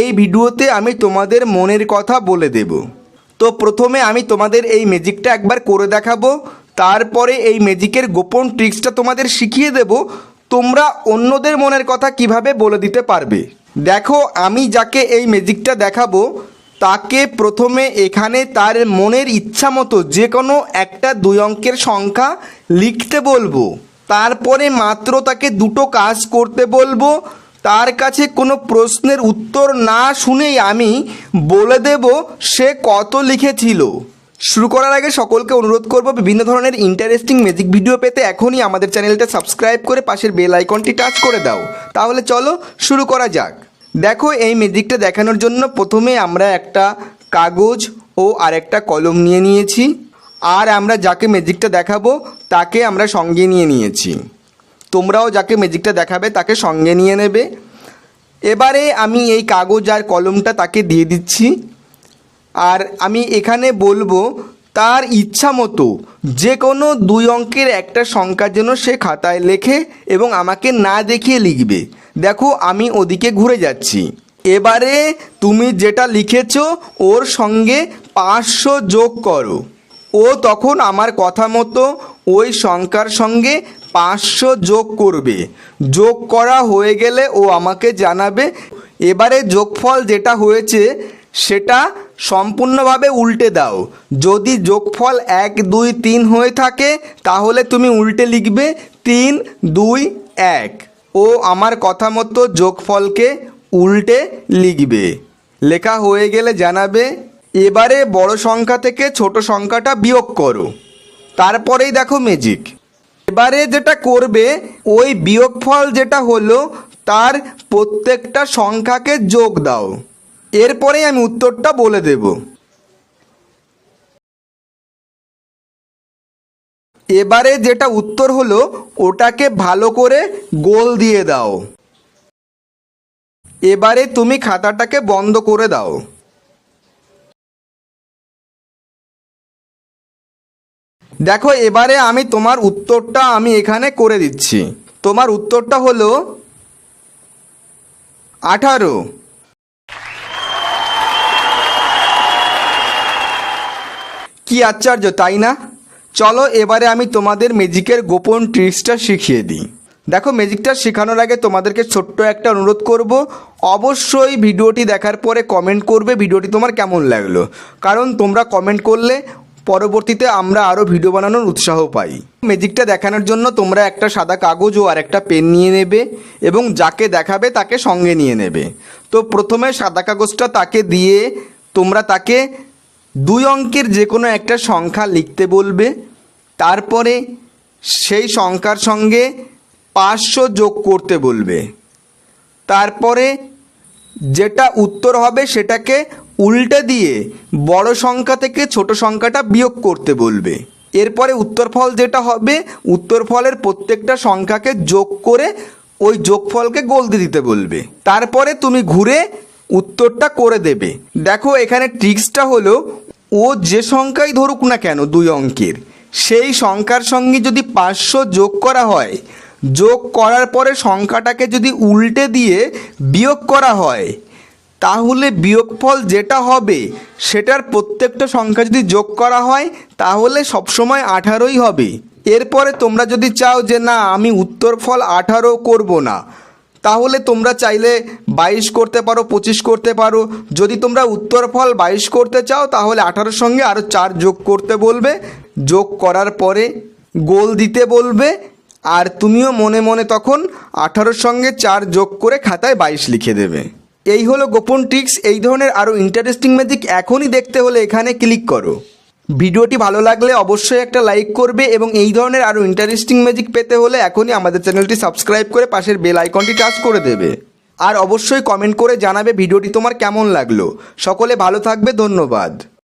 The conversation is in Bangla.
এই ভিডিওতে আমি তোমাদের মনের কথা বলে দেব। তো প্রথমে আমি তোমাদের এই ম্যাজিকটা একবার করে দেখাবো। তারপরে এই ম্যাজিকের গোপন ট্রিক্সটা তোমাদের শিখিয়ে দেব। তোমরা অন্যদের মনের কথা কীভাবে বলে দিতে পারবে? দেখো, আমি যাকে এই ম্যাজিকটা দেখাবো, তাকে প্রথমে এখানে তার মনের ইচ্ছা মতো যে কোনো একটা দুই অঙ্কের সংখ্যা লিখতে বলব। তারপরে মাত্র তাকে দুটো কাজ করতে বলব। তার কাছে কোনো প্রশ্নের উত্তর না শুনেই আমি বলে দেব সে কত লিখেছিল। শুরু করার আগে সকলকে অনুরোধ করব বিভিন্ন ধরনের ইন্টারেস্টিং ম্যাজিক ভিডিও পেতে এখনই আমাদের চ্যানেলটা সাবস্ক্রাইব করে পাশের বেল আইকনটি টাচ করে দাও। তাহলে চলো শুরু করা যাক। দেখো এই ম্যাজিকটা দেখানোর জন্য প্রথমে আমরা একটা কাগজ ও আরেকটা কলম নিয়ে নিয়েছি। আর আমরা যাকে ম্যাজিকটা দেখাবো তাকে আমরা সঙ্গে নিয়ে নিয়েছি। তোমরাও যাকে ম্যাজিকটা দেখাবে তাকে সঙ্গে নিয়ে নেবে। এবারে আমি এই কাগজ আর কলমটা তাকে দিয়ে দিচ্ছি। আর আমি এখানে বলব, তার ইচ্ছা মতো যে কোনো দুই অঙ্কের একটা সংখ্যা যেন সে খাতায় লেখে এবং আমাকে না দেখিয়ে লিখবে। দেখো, আমি ওদিকে ঘুরে যাচ্ছি। এবারে তুমি যেটা লিখেছ, ওর সঙ্গে পাঁচশো যোগ করো। ও তখন আমার কথা মতো ওই সংখ্যার সঙ্গে পাঁচশো যোগ করবে। যোগ করা হয়ে গেলে ও আমাকে জানাবে, এবারে যোগফল যেটা হয়েছে সেটা সম্পূর্ণভাবে উল্টে দাও। যদি যোগফল এক, দুই, তিন হয়ে থাকে, তাহলে তুমি উল্টে লিখবে তিন, দুই, এক। ও আমার কথা মতো যোগফলকে উল্টে লিখবে। লেখা হয়ে গেলে জানাবে, এবারে বড় সংখ্যা থেকে ছোট সংখ্যাটা বিয়োগ করো। তারপরেই দেখো ম্যাজিক এবারে যেটা করবে, ওই বিয়োগফল যেটা হলো, তার প্রত্যেকটা সংখ্যাকে যোগ দাও। এরপরেই আমি উত্তরটা বলে দেব। এবারে যেটা উত্তর হলো, ওটাকে ভালো করে গোল দিয়ে দাও। এবারে তুমি খাতাটাকে বন্ধ করে দাও। দেখো, এবারে আমি তোমার উত্তরটা আমি এখানে করে দিচ্ছি। তোমার উত্তরটা হলো আঠারো। কি আশ্চর্য, তাই না? চলো, এবারে আমি তোমাদের ম্যাজিকের গোপন ট্রিক্সটা শিখিয়ে দিই। দেখো ম্যাজিকটা শেখানোর আগে তোমাদেরকে ছোট্ট একটা অনুরোধ করব। অবশ্যই ভিডিওটি দেখার পরে কমেন্ট করবে, ভিডিওটি তোমার কেমন লাগল। কারণ তোমরা কমেন্ট করলে পরবর্তীতে আমরা আরও ভিডিও বানানোর উৎসাহ পাই। ম্যাজিকটা দেখানোর জন্য তোমরা একটা সাদা কাগজ ও আর একটা পেন নিয়ে নেবে এবং যাকে দেখাবে তাকে সঙ্গে নিয়ে নেবে। তো প্রথমে সাদা কাগজটা তাকে দিয়ে তোমরা তাকে দুই অঙ্কের যে কোনো একটা সংখ্যা লিখতে বলবে। তারপরে সেই সংখ্যার সঙ্গে পাঁচশো যোগ করতে বলবে। তারপরে যেটা উত্তর হবে সেটাকে উল্টে দিয়ে বড় সংখ্যা থেকে ছোট সংখ্যাটা বিয়োগ করতে বলবে। এরপরে উত্তরফল যেটা হবে, উত্তরফলের প্রত্যেকটা সংখ্যাকে যোগ করে ওই যোগফলকে গোল দিয়ে দিতে বলবে। তারপরে তুমি ঘুরে উত্তরটা করে দেবে। দেখো এখানে ট্রিক্সটা হলো, ও যে সংখ্যাই ধরুক না কেন দুই অঙ্কের, সেই সংখ্যার সঙ্গে যদি পাঁচশো যোগ করা হয়, যোগ করার পরে সংখ্যাটাকে যদি উল্টে দিয়ে বিয়োগ করা হয় তাহলে বিয়োগফল যেটা হবে, সেটার প্রত্যেকটা সংখ্যা যদি যোগ করা হয়, তাহলে সবসময় আঠারোই হবে। এরপরে তোমরা যদি চাও যে না, আমি উত্তরফল আঠারো করব না, তাহলে তোমরা চাইলে বাইশ করতে পারো, পঁচিশ করতে পারো। যদি তোমরা উত্তরফল বাইশ করতে চাও, তাহলে আঠারোর সঙ্গে আরও চার যোগ করতে বলবে। যোগ করার পরে গোল দিতে বলবে। আর তুমিও মনে মনে তখন আঠারোর সঙ্গে চার যোগ করে খাতায় বাইশ লিখে দেবে। এই হলো গোপন ট্রিক্স এই ধরনের আরও ইন্টারেস্টিং ম্যাজিক এখনই দেখতে হলে এখানে ক্লিক করো। ভিডিওটি ভালো লাগলে অবশ্যই একটা লাইক করবে এবং এই ধরনের আরও ইন্টারেস্টিং ম্যাজিক পেতে হলে এখনই আমাদের চ্যানেলটি সাবস্ক্রাইব করে পাশের বেল আইকনটি টাচ করে দেবে। আর অবশ্যই কমেন্ট করে জানাবে ভিডিওটি তোমার কেমন লাগল। সকলে ভালো থাকবে, ধন্যবাদ।